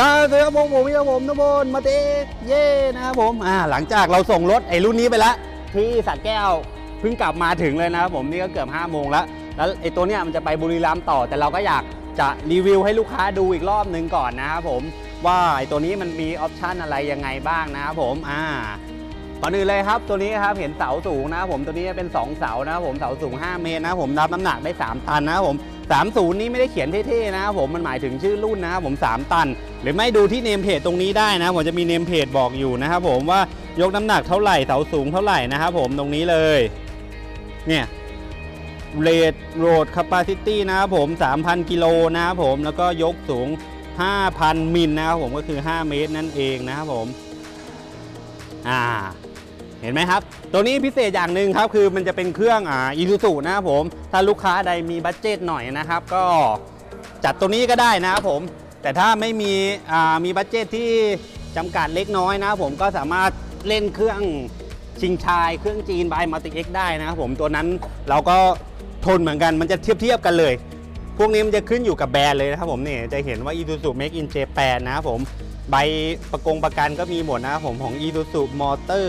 ก็สวัสดีครับผมผมพี่ผมนบนมาเตเย่นะครับผมอ่าหลังจากเราส่งรถไอ้รุ่นนี้ไปแล้วที่สัตแก้วเพิ่งกลับมาถึงเลยนะครับผมนี่ก็เกือบ5้าโมงแล้วแล้วไอ้ตัวเนี้ยมันจะไปบุรีรัมย์ต่อ แต่เราก็อยากจะรีวิวให้ลูกค้าดูอีกรอบหนึ่งก่อนนะครับผมว่าไอ้ตัวนี้มันมีออปชันอะไรยังไงบ้างนะครับผมอ่าก่อนอื่นเลยครับตัวนี้ครับเห็นเสาสูงนะครับผมตัวนี้เป็น 2 เสานะครับผมเสาสูง 5 เมตรนะครับผมรับน้ำหนักได้ 3 ตันนะครับผม 30 นี้ไม่ได้เขียนเท่ๆนะครับผมมันหมายถึงชื่อรุ่นนะครับผม 3 ตัน หรือไม่ดูที่เนมเพจตรงนี้ได้นะผมจะมีเนมเพจบอกอยู่นะครับผมว่ายกน้ำหนักเท่าไหร่เสาสูงเท่าไหร่นะครับผมตรงนี้เลย เนี่ยเรดโรดแคปซิตี้นะครับผม 3,000 กิโลนะครับผมแล้วก็ยกสูง 5,000 มิลนะครับผมก็คือ 5 เมตรนั่นเองนะครับผม อ่า ห็นไหมครับ ตัวนี้พิเศษอย่างหนึ่งครับคือมันจะเป็นเครื่องอ่าอีซูซูนะครับผม ถ้าลูกค้าใดมีบัตเจตหน่อยนะครับ ก็จัดตัวนี้ก็ได้นะครับผม แต่ถ้าไม่มีอ่ามีบัตเจตที่จำกัดเล็กน้อยนะครับผมก็สามารถเล่นเครื่องชิงชายเครื่องจีนบายมัลติเอ็กได้นะครับผมตัวนั้นเราก็ทนเหมือนกันมันจะเทียบเทียบกันเลย พวกนี้มันจะขึ้นอยู่กับแบรนด์เลยนะครับผมเนี่ยจะเห็นว่า Isuzu Make in Japan นะครับผม ใบประกงประกันก็มีหมดนะครับผมของ Isuzu Motor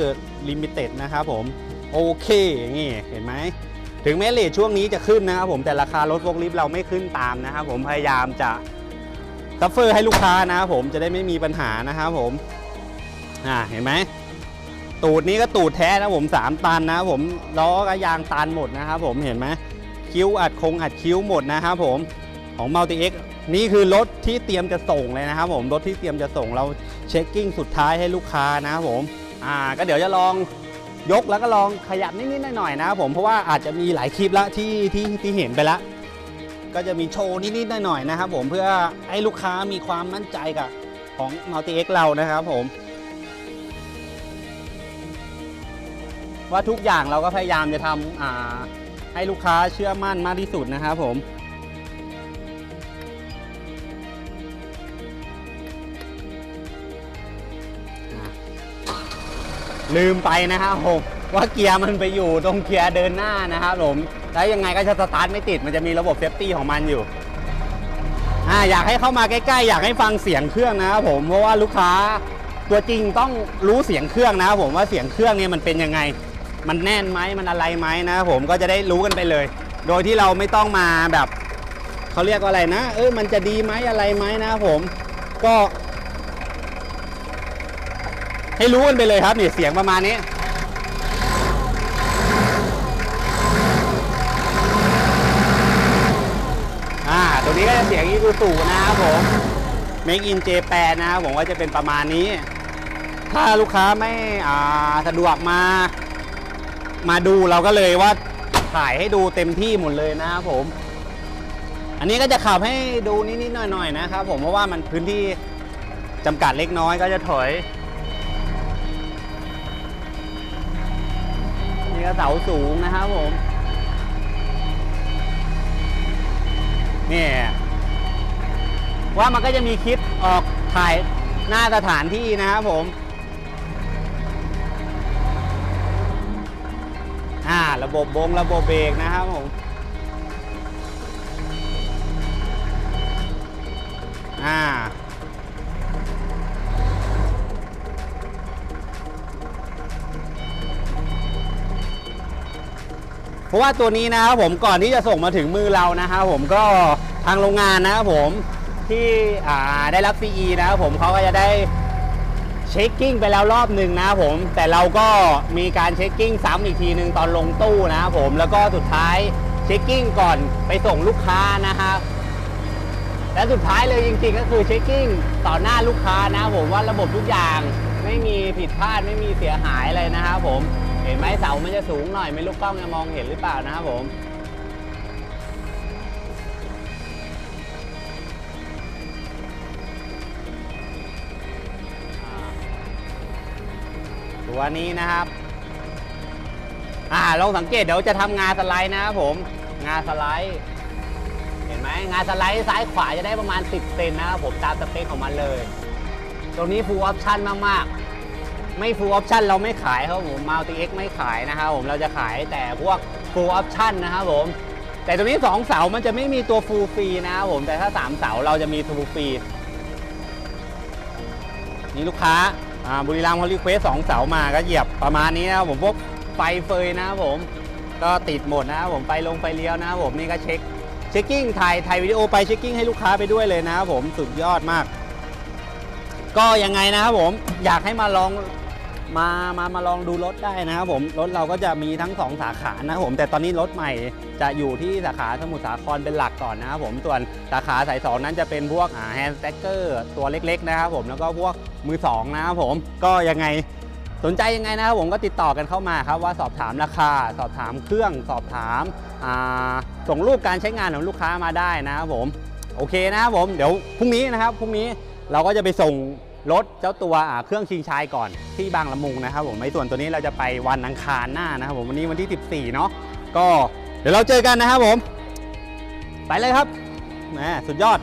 Limited นะครับผม โอเคนี่เห็นไหม ถึงแม้เลทช่วงนี้จะขึ้นนะครับผมแต่ราคารถโฟกลิฟต์เราไม่ขึ้นตามนะครับผมพยายามจะซัฟเฟอร์ให้ลูกค้านะครับผมจะได้ไม่มีปัญหานะครับผมอ่าเห็นไหมตูดนี้ก็ตูดแท้นะผม 3 ตันนะครับผมล้อก็ยางตันหมดนะครับผมเห็นไหมคิ้วอัดคงอัดคิ้วหมดนะครับผมของ Multi X นี่คือรถที่เตรียมจะส่งเลยนะครับผมรถที่เตรียมจะส่งเราเช็คกิ้งสุดท้ายให้ลูกค้านะครับผมอ่าก็เดี๋ยวจะลองยกแล้วก็ลองขยับนิดๆหน่อยๆนะครับผมเพราะว่าอาจจะมีหลายคลิปละที่ที่ที่เห็นไปละก็จะมีโชว์นิดๆหน่อยๆนะครับผมเพื่อให้ลูกค้ามีความมั่นใจกับของ Multi X เรานะครับผม ว่าทุกอย่างเราก็พยายามจะทำให้ลูกค้าเชื่อมั่นมากที่สุดนะครับผม ลืมไปนะครับผมว่าเกียร์มันไปอยู่ตรงเกียร์เดินหน้านะครับผมแล้วยังไงก็จะสตาร์ทไม่ติดมันจะมีระบบเซฟตี้ของมันอยู่อ่าอยากให้เข้ามาใกล้ๆ อยากให้ฟังเสียงเครื่องนะครับผมเพราะว่าลูกค้าตัวจริงต้องรู้เสียงเครื่องนะครับผมว่าเสียงเครื่องเนี่ยมันเป็นยังไง มันแน่นไหมมันอะไรไหมนะครับผมก็จะได้รู้กันไปเลย โดยที่เราไม่ต้องมาแบบเขาเรียกว่าอะไรนะ เออมันจะดีไหมอะไรไหมนะครับผมก็ ให้รู้กันไปเลยครับนี่เสียงประมาณนี้ อ่าตัวนี้ก็จะเสียงอีกูสูนะครับผม Make in Japan นะครับผมว่าจะเป็นประมาณนี้ ถ้าลูกค้าไม่อ่าสะดวกมา มาดูเราก็เลยว่าถ่ายให้ดูเต็มที่หมดเลยนะครับผม อันนี้ก็จะขับให้ดูนิดๆหน่อยๆนะครับผมเพราะว่ามันพื้นที่จำกัดเล็กน้อยก็จะถอย ก็เสาสูงนะครับผมนี่ว่ามันก็จะมีคลิปออกถ่ายหน้าสถานที่นะครับผม อ่า ระบบบงระบบเบรกนะครับผม อ่า เพราะว่าตัวนี้นะครับผมก่อนที่จะส่งมาถึงมือเรานะครับผมก็ทางโรงงานนะครับผมที่ได้รับ CE นะครับผมเขาก็จะได้เช็คกิ้งไปแล้วรอบหนึ่งนะครับผม แต่เราก็มีการเช็คกิ้งซ้ำอีกทีหนึ่งตอนลงตู้นะครับผมแล้วก็สุดท้ายเช็คกิ้งก่อนไปส่งลูกค้านะครับและสุดท้ายเลยจริงๆ ก็คือเช็คกิ้งต่อหน้าลูกค้านะครับผมว่าระบบทุกอย่างไม่มีผิดพลาดไม่มีเสียหายอะไรนะครับผม เห็นไหมเสามันจะสูงหน่อย ไม่รู้กล้องจะมองเห็นหรือเปล่านะครับผม ตัวนี้นะครับ อ่าลองสังเกตเดี๋ยวจะทำงานสไลด์นะครับผม งานสไลด์ เห็นไหมงานสไลด์ซ้ายขวาจะได้ประมาณ 10เซนนะครับผมตามสเปคของมันเลย ตรงนี้ full option มากๆ ไม่ full option เราไม่ขายครับผม Multi X ไม่ขายนะครับผมเราจะขายแต่พวก full option นะครับผมแต่ตรงนี้ 2 เสามันจะไม่มีตัว full free นะครับผมแต่ถ้า 3 เสาเราจะมี full free นี่ลูกค้าบุรีรัมย์เขารีเควสสองเสามาก็เหยียบประมาณนี้นะครับผมพวกไฟเฟยนะครับผมก็ติดหมดนะครับผมไฟลงไฟเลี้ยวนะครับผมนี่ก็เช็คเช็คกิ้งถ่ายถ่ายวิดีโอไปเช็คกิ้งให้ลูกค้าไปด้วยเลยนะครับผมสุดยอดมาก ก็ยังไงนะครับผมอยากให้มาลอง มามามาลองดูรถได้นะครับผมรถเราก็จะมีทั้ง 2 สาขานะครับผมแต่ตอนนี้รถใหม่จะอยู่ที่สาขาสมุทรสาครเป็นหลักก่อนนะครับผมส่วนสาขาสายสองนั้นจะเป็นพวกแฮนด์สแต็กเกอร์ตัวเล็ก ๆ นะครับผมแล้วก็พวกมือสองนะครับผมก็ยังไงสนใจยังไงนะครับผมก็ติดต่อกันเข้ามาครับว่าสอบถามราคา สอบถามเครื่องสอบถามาส่งรูปการใช้งานของลูกค้ามาได้นะครับผมโอเคนะครับผมเดี๋ยวพรุ่งนี้นะครับพรุ่งนี้เราก็จะไปส่ง รถเจ้าตัวเครื่องชิงชายก่อนที่บางละมุงนะครับผมในส่วนตัวนี้เราจะไปวันอังคารหน้านะครับผมวันนี้วันที่ 14 เนาะก็เดี๋ยวเราเจอกันนะครับผม ไปเลยครับแหมสุดยอด